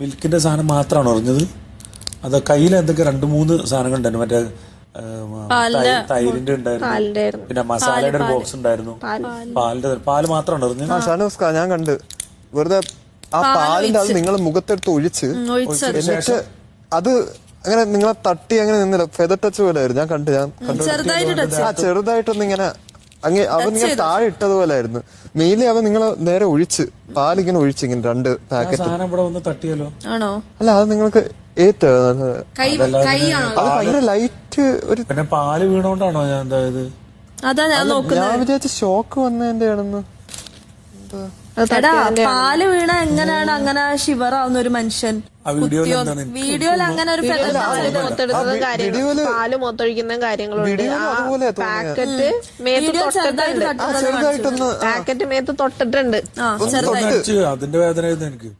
മിൽക്കിന്റെ സാധനം മാത്രമാണ് ഉറഞ്ഞത് അത് കയ്യിൽ എന്തൊക്കെ രണ്ട് മൂന്ന് സാധനങ്ങൾ ഉണ്ടായിരുന്നു മറ്റേ തൈരിന്റെ ഉണ്ടായിരുന്നു. പിന്നെ മസാലയുടെ ഒരു ബോക്സ് ഉണ്ടായിരുന്നു. പാലിന്റെ പാൽ മാത്രമാണ് അറിഞ്ഞത്? ആ ഷാനോസ്ക ഞാൻ കണ്ട്. വെറുതെ ആ പാലിന്റെ അത് നിങ്ങൾ മുഖത്തെടുത്ത് ഒഴിച്ച് എന്നിട്ട് അത് അങ്ങനെ നിങ്ങളെ തട്ടി അങ്ങനെ നിന്നില്ല. ഫെദർ ടച്ച് പോലെ ആയിരുന്നു. ഞാൻ കണ്ടു ഞാൻ കണ്ടു ചെറുതായിട്ട് ആ ചെറുതായിട്ടൊന്ന് ഇങ്ങനെ അങ്ങ് അവൻ ഇങ്ങനെ താഴെ ഇട്ടതുപോലെ ആയിരുന്നു മെയിലി അവൻ നിങ്ങളെ നേരെ ഒഴിച്ച് പാലിങ്ങനെ ഒഴിച്ച് ഇങ്ങനെ രണ്ട് പാക്കറ്റ്. സാധനം ഇവിടെ വന്ന് തട്ടിയാലോ ആണോ? അല്ല അത് നിങ്ങൾക്ക് ഏറ്റവും കൈ കൈയാണോ അത് ഭയങ്കര ലൈറ്റ് ഒരു പിന്നെ പാൽ വീണോണ്ടാണോ ഞാൻ എന്തായത് അതാ ഞാൻ നോക്കുന്നത് ഞാൻ വിചാരിച്ച ഷോക്ക് വന്നതിന്റെ ആണെന്ന് എന്താ? എടാ പാൽ വീണ എങ്ങനെയാണ് അങ്ങനെ ഷിവറാവുന്ന ഒരു മനുഷ്യൻ വീഡിയോയിൽ അങ്ങനെ ഒരു? മൊത്തെടുക്കുന്ന കാര്യങ്ങൾ. പാൽ മൊത്തൊഴിക്കുന്ന കാര്യങ്ങളുണ്ട്. വീഡിയോയിൽ ആ അതുപോലെ തോന്നിയത്. പാക്കറ്റ് മേത്ത് വീഡിയോ ചെറുതായിട്ട് തൊട്ടിട്ടുണ്ട് ആ തട്ടുന്നത് ചെറുതായിട്ടൊന്ന് ആ, പാക്കറ്റ് മേത്ത് തൊട്ടിട്ടുണ്ട്. ആ ചെറുതായി അടിച്ച് അതിന്റെ വേദനയായിരുന്നു എനിക്ക്.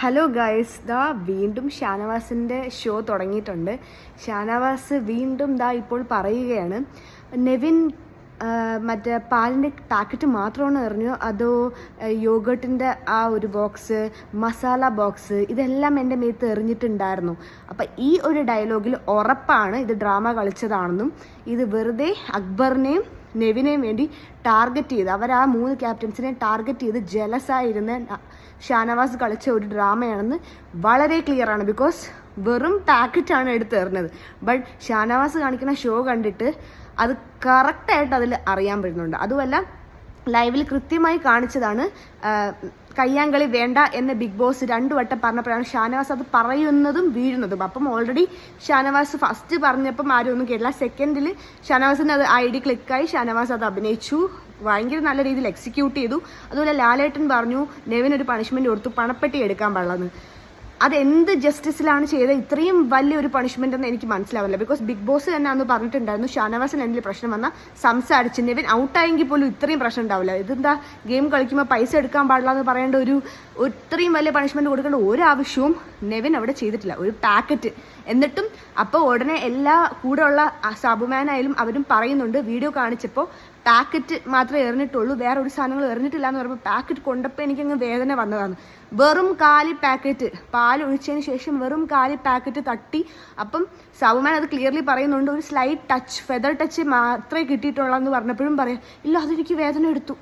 ഹലോ ഗൈസ് ദാ വീണ്ടും ഷാനവാസിന്റെ ഷോ തുടങ്ങിയിട്ടുണ്ട്. ഷാനവാസ് വീണ്ടും ദാ ഇപ്പോൾ പറയുകയാണ് നെവിൻ മറ്റേ പാലിന്റെ പാക്കറ്റ് മാത്രമാണ് എറിഞ്ഞു. അതോ യോഗട്ടിന്റെ ആ ഒരു ബോക്സ് മസാല ബോക്സ് ഇതെല്ലാം എന്റെ മേത്ത് എറിഞ്ഞിട്ടുണ്ടായിരുന്നു. അപ്പം ഈ ഒരു ഡയലോഗിൽ ഉറപ്പാണ് ഇത് ഡ്രാമ കളിച്ചതാണെന്നും ഇത് വെറുതെ അക്ബറിനെയും നെവിനെയും വേണ്ടി ടാർഗറ്റ് ചെയ്ത് അവർ ആ മൂന്ന് ക്യാപ്റ്റൻസിനെ ടാർഗറ്റ് ചെയ്ത് ജലസായിരുന്ന ഷാനവാസ് കളിച്ച ഒരു ഡ്രാമയാണെന്ന് വളരെ ക്ലിയർ ആണ്. ബിക്കോസ് വെറും പാക്കറ്റാണ് എടുത്ത് എറിഞ്ഞത് ബട്ട് ഷാനവാസ് കാണിക്കുന്ന ഷോ കണ്ടിട്ട് അത് കറക്റ്റായിട്ട് അതിൽ അറിയാൻ പറ്റുന്നുണ്ട്. അതുമല്ല ലൈവിൽ കൃത്യമായി കാണിച്ചതാണ് കയ്യാങ്കളി വേണ്ട എന്ന് ബിഗ് ബോസ് രണ്ടു വട്ടം പറഞ്ഞപ്പോഴാണ് ഷാനവാസ് അത് പറയുന്നതും വീഴുന്നതും. അപ്പം ഓൾറെഡി ഷാനവാസ് ഫസ്റ്റ് പറഞ്ഞപ്പം ആരും ഒന്നും കേട്ടില്ല. സെക്കൻഡിൽ ഷാനവാസിന് അത് ഐ ഡി ക്ലിക്കായി ഷാനവാസ് അത് അഭിനയിച്ചു. ഭയങ്കര നല്ല രീതിയിൽ എക്സിക്യൂട്ട് ചെയ്തു. അതുപോലെ ലാലേട്ടൻ പറഞ്ഞു നെവിൻ ഒരു പണിഷ്മെന്റ് കൊടുത്തു. പണപ്പെട്ടി എടുക്കാൻ പാടില്ലെന്ന്. അത് എന്ത് ജസ്റ്റിസിലാണ് ചെയ്തത്? ഇത്രയും വലിയൊരു പണിഷ്മെന്റ് എന്ന് എനിക്ക് മനസ്സിലാവില്ല ബിക്കോസ് ബിഗ് ബോസ് തന്നെ അന്ന് പറഞ്ഞിട്ടുണ്ടായിരുന്നു ഷാനവാസിന് എന്തെങ്കിലും പ്രശ്നം വന്നാൽ സംസാരിച്ച് നെവിൻ ഔട്ടായെങ്കിൽ പോലും ഇത്രയും പ്രശ്നം ഉണ്ടാവില്ല. ഇതെന്താ ഗെയിം കളിക്കുമ്പോൾ പൈസ എടുക്കാൻ പാടില്ല എന്ന് പറയേണ്ട ഒരു ഇത്രയും വലിയ പണിഷ്മെന്റ് കൊടുക്കേണ്ട ഒരു ആവശ്യവും നെവിൻ അവിടെ ചെയ്തിട്ടില്ല. ഒരു പാക്കറ്റ് എന്നിട്ടും അപ്പോൾ ഉടനെ എല്ലാ കൂടെയുള്ള സബുമാനായാലും അവരും പറയുന്നുണ്ട് വീഡിയോ കാണിച്ചപ്പോൾ പാക്കറ്റ് മാത്രമേ എറിഞ്ഞിട്ടുള്ളൂ. വേറെ ഒരു സാധനങ്ങൾ എറിഞ്ഞിട്ടില്ല എന്ന് പറയുമ്പോൾ പാക്കറ്റ് കൊണ്ടപ്പോൾ എനിക്കങ്ങ് വേദന വന്നതാണ്. വെറും കാലി പാക്കറ്റ്. പാൽ ഒഴിച്ചതിന് ശേഷം വെറും കാലി പാക്കറ്റ് തട്ടി. അപ്പം സൗമാൻ അത് ക്ലിയർലി പറയുന്നുണ്ട്. ഒരു സ്ലൈറ്റ് ടച്ച് ഫെദർ ടച്ച് മാത്രമേ കിട്ടിയിട്ടുള്ളൂ എന്ന് പറഞ്ഞപ്പോഴും പറയാം ഇല്ല അതെനിക്ക് വേദന എടുത്തു.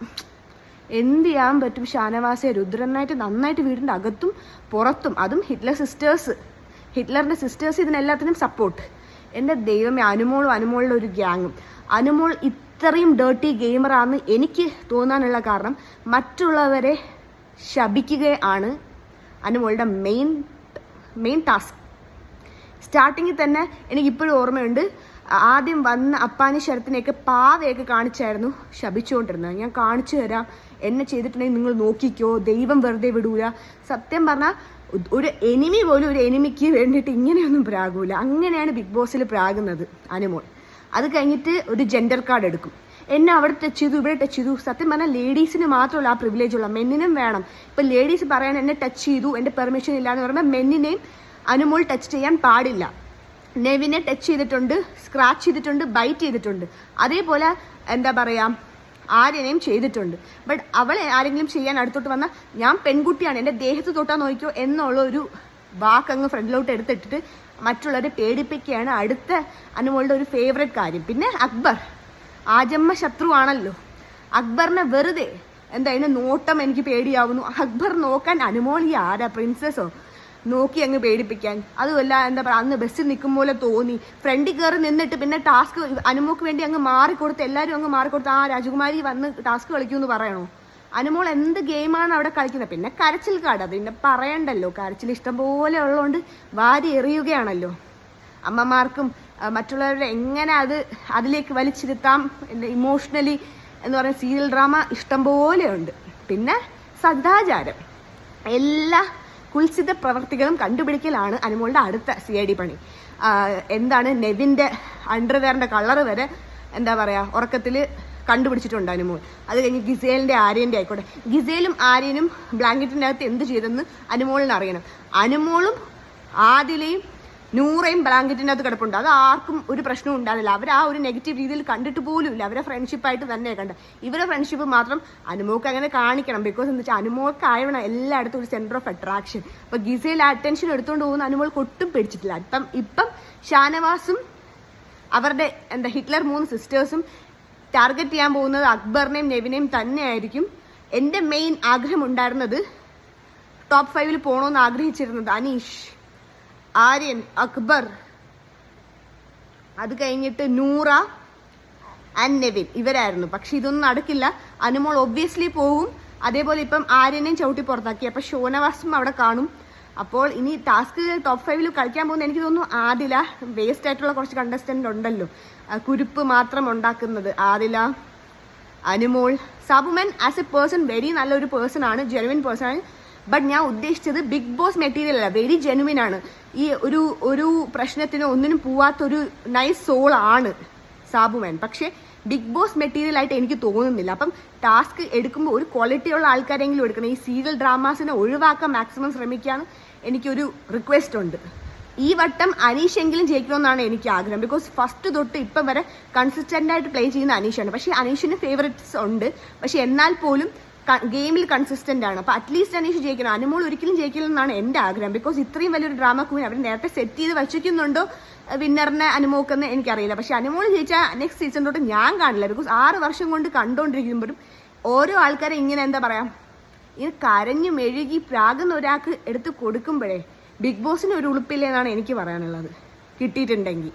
എന്ത് ചെയ്യാൻ പറ്റും? ഷാനവാസെ രുദ്രനായിട്ട് നന്നായിട്ട് വീടിന്റെ അകത്തും പുറത്തും. അതും ഹിറ്റ്ലർ സിസ്റ്റേഴ്സ് ഹിറ്റ്ലറിന്റെ സിസ്റ്റേഴ്സ് ഇതിനെല്ലാത്തിനും സപ്പോർട്ട് എന്റെ ദൈവമേ അനുമോളും അനുമോളുടെ ഒരു ഗ്യാങ്ങും അനുമോൾ ഇത്രയും ഡേർട്ടി ഗെയിമറാന്ന് എനിക്ക് തോന്നാനുള്ള കാരണം മറ്റുള്ളവരെ ശപിക്കുകയാണ് അനുമോളുടെ മെയിൻ മെയിൻ ടാസ്ക് സ്റ്റാർട്ടിങ്ങിൽ തന്നെ എനിക്കിപ്പോഴും ഓർമ്മയുണ്ട്. ആദ്യം വന്ന അപ്പാനി ശരത്തിനെയൊക്കെ പാവയൊക്കെ കാണിച്ചായിരുന്നു ശപിച്ചുകൊണ്ടിരുന്നത്. ഞാൻ കാണിച്ചു തരാം. എന്നെ ചെയ്തിട്ടുണ്ടെങ്കിൽ നിങ്ങൾ നോക്കിക്കോ. ദൈവം വെറുതെ വിടൂല. സത്യം പറഞ്ഞാൽ ഒരു എനിമി പോലും ഒരു എനിമിക്ക് വേണ്ടിയിട്ട് ഇങ്ങനെയൊന്നും പ്രാകൂല അങ്ങനെയാണ് ബിഗ് ബോസിൽ പ്രാകുന്നത് അനുമോൾ. അത് കഴിഞ്ഞിട്ട് ഒരു ജെൻഡർ കാർഡ് എടുക്കും. എന്നെ അവിടെ ടച്ച് ചെയ്തു ഇവിടെ ടച്ച് ചെയ്തു. സത്യം പറഞ്ഞാൽ ലേഡീസിന് മാത്രമല്ല ആ പ്രിവിലേജ് ഉള്ള. മെന്നിനും വേണം. ഇപ്പം ലേഡീസ് പറയാൻ എന്നെ ടച്ച് ചെയ്തു എന്റെ പെർമിഷൻ ഇല്ല എന്ന് പറയുമ്പോൾ മെന്നിനെയും അനുമോൾ ടച്ച് ചെയ്യാൻ പാടില്ല. നെവിനെ ടച്ച് ചെയ്തിട്ടുണ്ട് സ്ക്രാച്ച് ചെയ്തിട്ടുണ്ട് ബൈറ്റ് ചെയ്തിട്ടുണ്ട്. അതേപോലെ എന്താ പറയുക ആര്യനെയും ചെയ്തിട്ടുണ്ട്. ബട്ട് അവളെ ആരെങ്കിലും ചെയ്യാൻ അടുത്തോട്ട് വന്നാൽ ഞാൻ പെൺകുട്ടിയാണ്. എന്റെ ദേഹത്ത് തൊട്ടാൽ നോക്കിയോ എന്നുള്ള ഒരു വാക്കങ്ങ് ഫ്രണ്ടിലോട്ട് എടുത്തിട്ടിട്ട് മറ്റുള്ളവരെ പേടിപ്പിക്കുകയാണ് അടുത്ത അനുമോളുടെ ഒരു ഫേവറേറ്റ് കാര്യം. പിന്നെ അക്ബർ. ആജമ്മ ശത്രുവാണല്ലോ. അക്ബറിനെ വെറുതെ എന്താ നോട്ടം എനിക്ക് പേടിയാവുന്നു. അക്ബർ നോക്കാൻ അനുമോൾ ഈ ആരാ? പ്രിൻസസ്സോ നോക്കി അങ്ങ് പേടിപ്പിക്കാൻ. അതുമല്ല എന്താ പറയുക അന്ന് ബസ്സിൽ നിൽക്കും പോലെ തോന്നി. ഫ്രണ്ടിൽ കയറി നിന്നിട്ട് പിന്നെ ടാസ്ക് അനുമോക്ക് വേണ്ടി അങ്ങ് മാറിക്കൊടുത്ത് എല്ലാവരും അങ്ങ് മാറിക്കൊടുത്ത് ആ രാജകുമാരി വന്ന് ടാസ്ക് കളിക്കുമെന്ന് പറയണോ? അനുമോൾ എന്ത് ഗെയിമാണ് അവിടെ കളിക്കുന്നത്? പിന്നെ കരച്ചിൽ കാട്. പിന്നെ പറയണ്ടല്ലോ. കരച്ചിൽ ഇഷ്ടം പോലെ ഉള്ളതുകൊണ്ട് വാരി എറിയുകയാണല്ലോ. അമ്മമാർക്കും മറ്റുള്ളവരുടെ മറ്റുള്ളവരെ എങ്ങനെ അത് അതിലേക്ക് വലിച്ചിരുത്താം? ഇമോഷണലി എന്ന് പറയുന്ന സീരിയൽ ഡ്രാമ ഇഷ്ടം പോലെയുണ്ട് പിന്നെ സദാചാരം. എല്ലാ കുൽസിത പ്രവർത്തികളും കണ്ടുപിടിക്കലാണ് അനുമോളുടെ അടുത്ത സി ഐ ഡി പണി. എന്താണ് നെവിന്റെ അണ്ടർവെയറിന്റെ കളറ് വരെ എന്താ പറയുക ഉറക്കത്തിൽ കണ്ടുപിടിച്ചിട്ടുണ്ട് അനുമോൾ അത് കഴിഞ്ഞ് ഗിസേലിന്റെ ആര്യന്റെ ആയിക്കോട്ടെ. ഗിസേലും ആര്യനും ബ്ലാങ്കറ്റിന്റെ അകത്ത് എന്ത് ചെയ്തെന്ന് അനുമോളിന് അറിയണം. അനുമോളും ആദിലയും നൂറയും ബ്ലാങ്കറ്റിന്റെ അകത്ത് കിടപ്പുണ്ട്. അത് ആർക്കും ഒരു പ്രശ്നവും ഉണ്ടാവില്ല. അവർ ആ ഒരു നെഗറ്റീവ് രീതിയിൽ കണ്ടിട്ട് പോലും ഇല്ല. അവരെ ഫ്രണ്ട്ഷിപ്പായിട്ട് തന്നെ കണ്ട ഇവരെ ഫ്രണ്ട്ഷിപ്പ് മാത്രം അനുമോക്ക് അങ്ങനെ കാണിക്കണം. ബിക്കോസ് എന്താ വെച്ചാൽ അനുമോക്ക് അനുമോക്കായവണം എല്ലായിടത്തും ഒരു സെന്റർ ഓഫ് അട്രാക്ഷൻ അപ്പൊ ഗിസയിൽ അറ്റൻഷൻ എടുത്തുകൊണ്ട് പോകുന്ന അനുമോൾക്ക് ഒട്ടും പിടിച്ചിട്ടില്ല. ഇപ്പം ഇപ്പം ഷാനവാസും അവരുടെ എന്താ ഹിറ്റ്ലർ മൂന്ന് സിസ്റ്റേഴ്സും ടാർഗറ്റ് ചെയ്യാൻ പോകുന്നത് അക്ബറിനെയും നെവിനെയും തന്നെയായിരിക്കും. എന്റെ മെയിൻ ആഗ്രഹം ഉണ്ടായിരുന്നത് ടോപ്പ് ഫൈവിൽ പോകണമെന്ന് ആഗ്രഹിച്ചിരുന്നത് അനീഷ് ആര്യൻ അക്ബർ. അത് കഴിഞ്ഞിട്ട് നൂറ ആൻഡ് നെവിൻ ഇവരായിരുന്നു. പക്ഷെ ഇതൊന്നും നടക്കില്ല. അനുമോൾ ഒബ്വിയസ്ലി പോകും. അതേപോലെ ഇപ്പം ആര്യനെയും ചവിട്ടി പുറത്താക്കി. അപ്പൊ ഷോനവാസും അവിടെ കാണും. അപ്പോൾ ഇനി ടാസ്ക് ടോപ്പ് ഫൈവിൽ കളിക്കാൻ പോകുന്ന എനിക്ക് തോന്നുന്നു ആദില വേസ്റ്റ് ആയിട്ടുള്ള കുറച്ച് കണ്ടസ്റ്റന്റ് ഉണ്ടല്ലോ. കുരുപ്പ് മാത്രം ഉണ്ടാക്കുന്നത്. Adila Anumol Sabuman as a person very നല്ലൊരു പേഴ്സൺ ആണ് ജെനുവിൻ പേഴ്സൺ ആണ്. ബട്ട് ഞാൻ ഉദ്ദേശിച്ചത് ബിഗ് ബോസ് മെറ്റീരിയൽ അല്ല വെരി ജെനുവിൻ ആണ്. ഈ ഒരു ഒരു പ്രശ്നത്തിന് ഒന്നിനും പോവാത്തൊരു നൈസ് സോൾ ആണ് സാബുമൻ. പക്ഷേ ബിഗ് ബോസ് മെറ്റീരിയൽ ആയിട്ട് എനിക്ക് തോന്നുന്നില്ല. അപ്പം ടാസ്ക് എടുക്കുമ്പോൾ ഒരു ക്വാളിറ്റിയുള്ള ആൾക്കാരെങ്കിലും എടുക്കണം. ഈ സീരിയൽ ഡ്രാമാസിനെ ഒഴിവാക്കാൻ മാക്സിമം ശ്രമിക്കാന്ന് എനിക്കൊരു റിക്വസ്റ്റ് ഉണ്ട്. ഈ വട്ടം അനീഷ് എങ്കിലും ജയിക്കണമെന്നാണ് എനിക്ക് ആഗ്രഹം. ബിക്കോസ് ഫസ്റ്റ് തൊട്ട് ഇപ്പം വരെ കൺസിസ്റ്റന്റ് ആയിട്ട് പ്ലേ ചെയ്യുന്ന അനീഷാണ്. പക്ഷേ അനീഷിന് ഫേവറേറ്റ്സ് ഉണ്ട്. പക്ഷെ എന്നാൽ പോലും ഗെയിമിൽ കൺസിസ്റ്റന്റ് ആണ്. അപ്പൊ അറ്റ്ലീസ്റ്റ് അനീഷ് ജയിക്കണം. അനുമോൾ ഒരിക്കലും ജയിക്കില്ല എന്നാണ് എന്റെ ആഗ്രഹം. ബിക്കോസ് ഇത്രയും വലിയൊരു ഡ്രാമ ക്വീൻ അവർ നേരത്തെ സെറ്റ് ചെയ്ത് വച്ചിരിക്കുന്നുണ്ടോ? വിന്നറിനെ അനുമോക്കെന്ന് എനിക്കറിയില്ല. പക്ഷെ അനുമോൾ ജയിച്ചാൽ നെക്സ്റ്റ് സീസൺ തൊട്ട് ഞാൻ കാണില്ല. ബിക്കോസ് ആറ് വർഷം കൊണ്ട് കണ്ടുകൊണ്ടിരിക്കുമ്പോഴും ഓരോ ആൾക്കാരെ ഇങ്ങനെ എന്താ പറയാ ഇത് കരഞ്ഞു മെഴുകി പ്രാകുന്ന ഒരാൾക്ക് എടുത്ത് കൊടുക്കുമ്പോഴേ ബിഗ് ബോസിന് ഒരു ഉളുപ്പില്ലെന്നാണ് എനിക്ക് പറയാനുള്ളത്. കിട്ടിയിട്ടുണ്ടെങ്കിൽ.